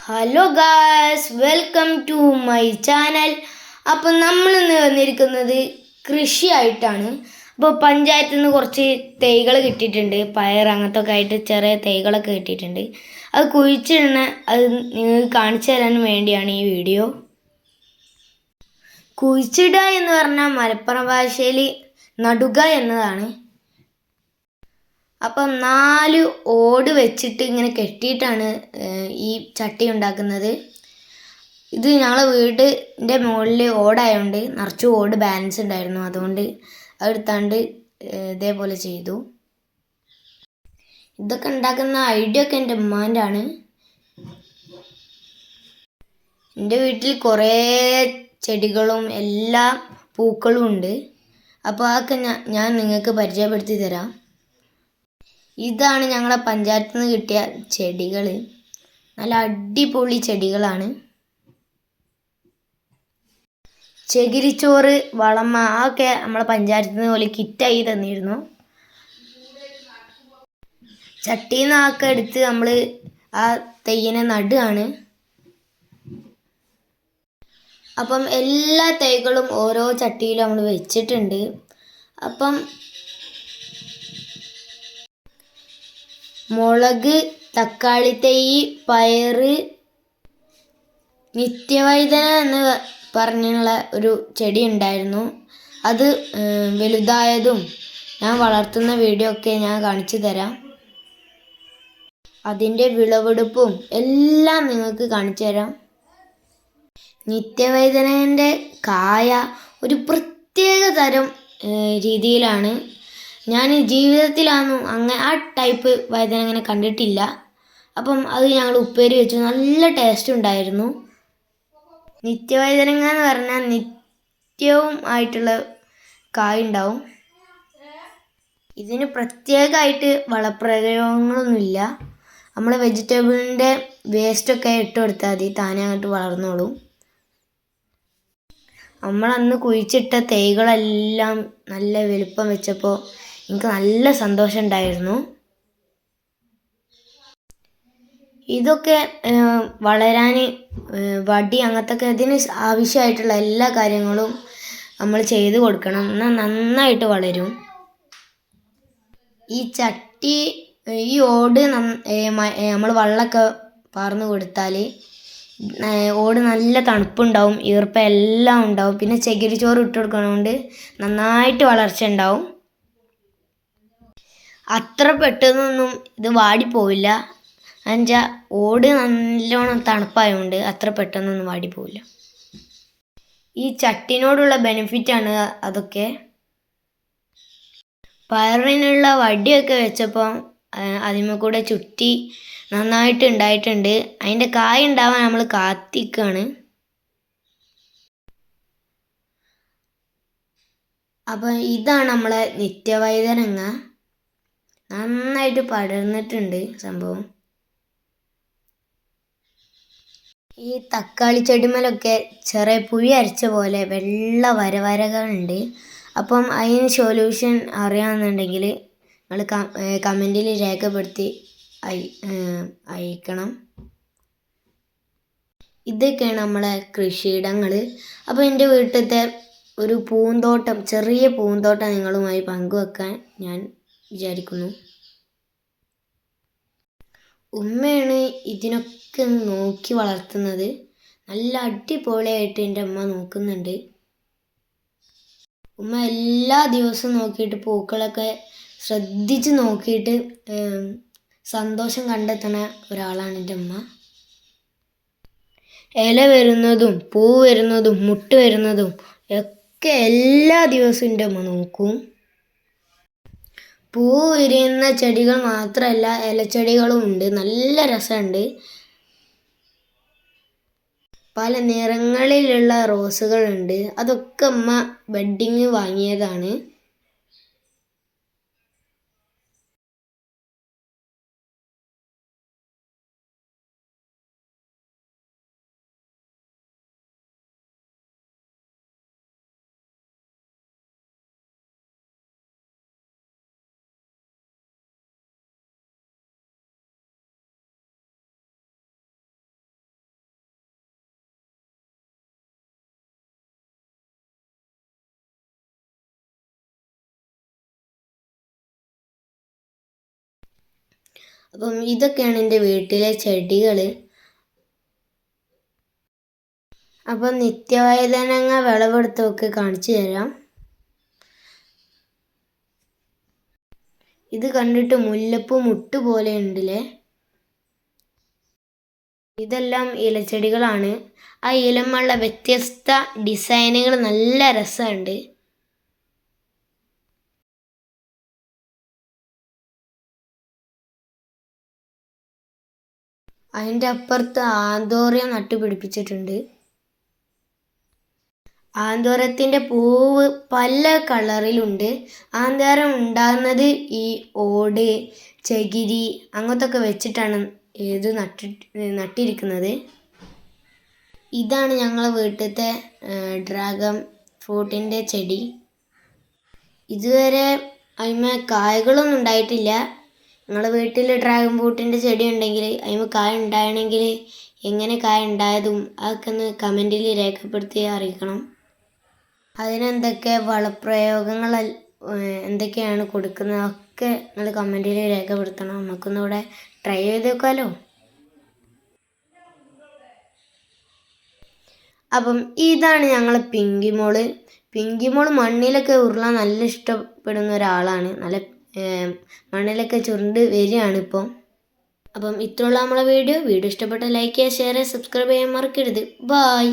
Hello guys welcome to my channel അപ്പോൾ നമ്മൾ ഇന്ന് വന്നിരിക്കുന്നത് കൃഷിയായിട്ടാണ്. അപ്പോൾ പഞ്ചായത്തിൽ നിന്ന് കുറച്ച് തൈകൾ കിട്ടിയിട്ടുണ്ട്. പയർ അങ്ങനത്തെ ഒക്കെ ആയിട്ട് ചെറിയ തൈകളൊക്കെ കിട്ടിയിട്ടുണ്ട്. അത് കുഴിച്ചിടണ അത് നിങ്ങൾക്ക് കാണിച്ചു തരാൻ വേണ്ടിയാണ് ഈ വീഡിയോ. കുഴിച്ചിടുക എന്ന് പറഞ്ഞാൽ മലപ്പുറം ഭാഷയിൽ നടുക എന്നതാണ്. അപ്പം നാല് ഓട് വെച്ചിട്ട് ഇങ്ങനെ കെട്ടിയിട്ടാണ് ഈ ചട്ടി ഉണ്ടാക്കുന്നത്. ഇത് ഞങ്ങളെ വീടിന്റെ മുകളിൽ ഓടായതുകൊണ്ട് നിറച്ച് ഓട് ബാലൻസ് ഉണ്ടായിരുന്നു. അതുകൊണ്ട് അതെടുത്താണ്ട് ഇതേപോലെ ചെയ്തു. ഇതൊക്കെ ഉണ്ടാക്കുന്ന ഐഡിയ ഒക്കെ എന്റെ ഉമ്മാന്റെ ആണ്. എന്റെ വീട്ടിൽ കുറേ ചെടികളും എല്ലാ പൂക്കളും ഉണ്ട്. അപ്പോൾ അതൊക്കെ ഞാൻ ഞാൻ നിങ്ങൾക്ക് പരിചയപ്പെടുത്തി തരാം. ഇതാണ് ഞങ്ങളെ പഞ്ചായത്തിൽ നിന്ന് കിട്ടിയ ചെടികൾ നല്ല അടിപൊളി ചെടികളാണ്. ചകിരിച്ചോറ് വളമ അതൊക്കെ നമ്മളെ പഞ്ചായത്തിൽ നിന്ന് പോലെ കിറ്റായി തന്നിരുന്നു. ചട്ടിയിൽ നിന്ന് അതൊക്കെ എടുത്ത് നമ്മൾ ആ തെയ്യനെ നടുകയാണ്. അപ്പം എല്ലാ തൈകളും ഓരോ ചട്ടിയിലും നമ്മൾ വെച്ചിട്ടുണ്ട്. അപ്പം മുളക് തക്കാളി തൈ പയറ് നിത്യവൈദന എന്ന് പറഞ്ഞുള്ള ഒരു ചെടി ഉണ്ടായിരുന്നു. അത് വലുതായതും ഞാൻ വളർത്തുന്ന വീഡിയോ ഒക്കെ ഞാൻ കാണിച്ചു തരാം. അതിന്റെ വിളവെടുപ്പും എല്ലാം നിങ്ങൾക്ക് കാണിച്ചു തരാം. നിത്യവൈദനന്റെ കായ ഒരു പ്രത്യേക തരം രീതിയിലാണ്. ഞാൻ ജീവിതത്തിലൊന്നും അങ്ങനെ ആ ടൈപ്പ് വഴുതന അങ്ങനെ കണ്ടിട്ടില്ല. അപ്പം അത് ഞങ്ങൾ ഉപ്പേരി വെച്ചു. നല്ല ടേസ്റ്റ് ഉണ്ടായിരുന്നു. നിത്യവഴുതനങ്ങ എന്ന് പറഞ്ഞാൽ നിത്യവും ആയിട്ടുള്ള കായ ഉണ്ടാവും. ഇതിന് പ്രത്യേകമായിട്ട് വളപ്രയോഗങ്ങളൊന്നുമില്ല. നമ്മൾ വെജിറ്റബിളിന്റെ വേസ്റ്റൊക്കെ ഇട്ട് കൊടുത്താൽ മതി. താനെ അങ്ങോട്ട് വളർന്നോളും. നമ്മൾ അന്ന് കുഴിച്ചിട്ട തൈകളെല്ലാം നല്ല വലുപ്പം വെച്ചപ്പോൾ എനിക്ക് നല്ല സന്തോഷം ഉണ്ടായിരുന്നു ഇതൊക്കെ വളരാൻ വടി അങ്ങനത്തെ ഒക്കെ ഇതിന് ആവശ്യമായിട്ടുള്ള എല്ലാ കാര്യങ്ങളും നമ്മൾ ചെയ്ത് കൊടുക്കണം. എന്നാൽ നന്നായിട്ട് വളരും. ഈ ചട്ടി ഈ ഓട് നമ്മൾ വെള്ളമൊക്കെ പാർന്ന് കൊടുത്താൽ ഓട് നല്ല തണുപ്പുണ്ടാവും ഈർപ്പം എല്ലാം ഉണ്ടാവും. പിന്നെ ചകിരിച്ചോറ് ഇട്ട് കൊടുക്കണോണ്ട് നന്നായിട്ട് വളർച്ച ഉണ്ടാവും. അത്ര പെട്ടെന്നൊന്നും ഇത് വാടിപ്പോവില്ല. എന്നുവെച്ചാൽ ഓട് നല്ലോണം തണുപ്പായതുകൊണ്ട് അത്ര പെട്ടെന്നൊന്നും വാടിപ്പോവില്ല. ഈ ചട്ടിനോടുള്ള ബെനിഫിറ്റാണ് അതൊക്കെ. പയറിനുള്ള വടിയൊക്കെ വെച്ചപ്പോൾ അതിമേ കൂടെ ചുറ്റി നന്നായിട്ട് ഉണ്ടായിട്ടുണ്ട് അതിന്റെ കായ ഉണ്ടാവാൻ നമ്മൾ കാത്തിക്കാണ്. അപ്പം ഇതാണ് നമ്മളെ നിത്യവൈതനങ്ങ. നന്നായിട്ട് പടർന്നിട്ടുണ്ട് സംഭവം. ഈ തക്കാളി ചെടിമലൊക്കെ ചെറിയ പുഴി അരച്ച പോലെ വെള്ള വരവരകളുണ്ട്. അപ്പം അതിന് സൊല്യൂഷൻ അറിയാമെന്നുണ്ടെങ്കിൽ നിങ്ങൾ കമന്റിൽ രേഖപ്പെടുത്തി അയക്കണം. ഇതൊക്കെയാണ് നമ്മളെ കൃഷിയിടങ്ങൾ. അപ്പോൾ എന്റെ വീട്ടിലത്തെ ഒരു പൂന്തോട്ടം ചെറിയ പൂന്തോട്ടം നിങ്ങളുമായി പങ്കുവെക്കാൻ ഞാൻ വിചാരിക്കുന്നു. ഉമ്മയാണ് ഇതിനൊക്കെ നോക്കി വളർത്തുന്നത്. നല്ല അടിപൊളിയായിട്ട് എന്റെ അമ്മ നോക്കുന്നുണ്ട്. ഉമ്മ എല്ലാ ദിവസവും നോക്കിയിട്ട് പൂക്കളൊക്കെ ശ്രദ്ധിച്ച് നോക്കിയിട്ട് സന്തോഷം കണ്ടെത്തുന്ന ഒരാളാണ് എന്റെ അമ്മ ഇല വരുന്നതും പൂ വരുന്നതും മുട്ട് വരുന്നതും ഒക്കെ എല്ലാ ദിവസവും എന്റെ അമ്മ നോക്കും. പൂ വിരിയുന്ന ചെടികൾ മാത്രമല്ല ഇലച്ചെടികളും ഉണ്ട്. നല്ല രസമുണ്ട്. പല നിറങ്ങളിലുള്ള റോസുകളുണ്ട്. അതൊക്കെ അമ്മ ബെഡിങ് വാങ്ങിയതാണ്. അപ്പം ഇതൊക്കെയാണ് എന്റെ വീട്ടിലെ ചെടികൾ അപ്പം നിത്യവൈതനങ്ങ വിളവെടുത്തൊക്കെ കാണിച്ചു തരാം. ഇത് കണ്ടിട്ട് മുല്ലപ്പൂ മുട്ട് പോലെ ഉണ്ടല്ലേ? ഇതെല്ലാം ഇലച്ചെടികളാണ്. ആ ഇലമുള്ള വ്യത്യസ്ത ഡിസൈനുകൾ നല്ല രസമുണ്ട്. അതിന്റെ അപ്പുറത്ത് ആന്തോറിയം നട്ടുപിടിപ്പിച്ചിട്ടുണ്ട്. ആന്തോരത്തിന്റെ പൂവ് പല കളറിലുണ്ട്. ആന്തോരം ഉണ്ടാകുന്നത് ഈ ഓട് ചകിരി അങ്ങനത്തൊക്കെ വെച്ചിട്ടാണ് ഇത് നട്ടി നട്ടിരിക്കുന്നത്. ഇതാണ് ഞങ്ങളെ വീട്ടിലത്തെ ഡ്രാഗൺ ഫ്രൂട്ടിന്റെ ചെടി. ഇതുവരെ അതിന്മേ കായകളൊന്നും ഉണ്ടായിട്ടില്ല. നിങ്ങളെ വീട്ടിൽ ഡ്രാഗൺ ഫ്രൂട്ടിന്റെ ചെടി ഉണ്ടെങ്കിൽ അതിന് കായ ഉണ്ടായണമെങ്കിൽ എങ്ങനെ കായ ഉണ്ടായതും അതൊക്കെ ഒന്ന് കമന്റിൽ രേഖപ്പെടുത്തി അറിയിക്കണം. അതിനെന്തൊക്കെ വളപ്രയോഗങ്ങൾ എന്തൊക്കെയാണ് കൊടുക്കുന്നത് ഒക്കെ നിങ്ങൾ കമന്റിൽ രേഖപ്പെടുത്തണം. നമുക്കൊന്നിവിടെ ട്രൈ ചെയ്ത് നോക്കാമല്ലോ അപ്പം ഇതാണ് ഞങ്ങളെ പിങ്കി മോൾ പിങ്കി മണ്ണിലൊക്കെ ഉരുളാൻ നല്ല ഇഷ്ടപ്പെടുന്ന ഒരാളാണ്. നല്ല മണ്ണിലൊക്കെ ചുരുണ്ട് വരികയാണ് ഇപ്പം. അപ്പം ഇത്രയുള്ള നമ്മളെ വീഡിയോ. വീഡിയോ ഇഷ്ടപ്പെട്ട ലൈക്ക് ചെയ്യുക ഷെയർ ചെയ്യുക സബ്സ്ക്രൈബ് ചെയ്യാൻ മറക്കരുത്. ബായ്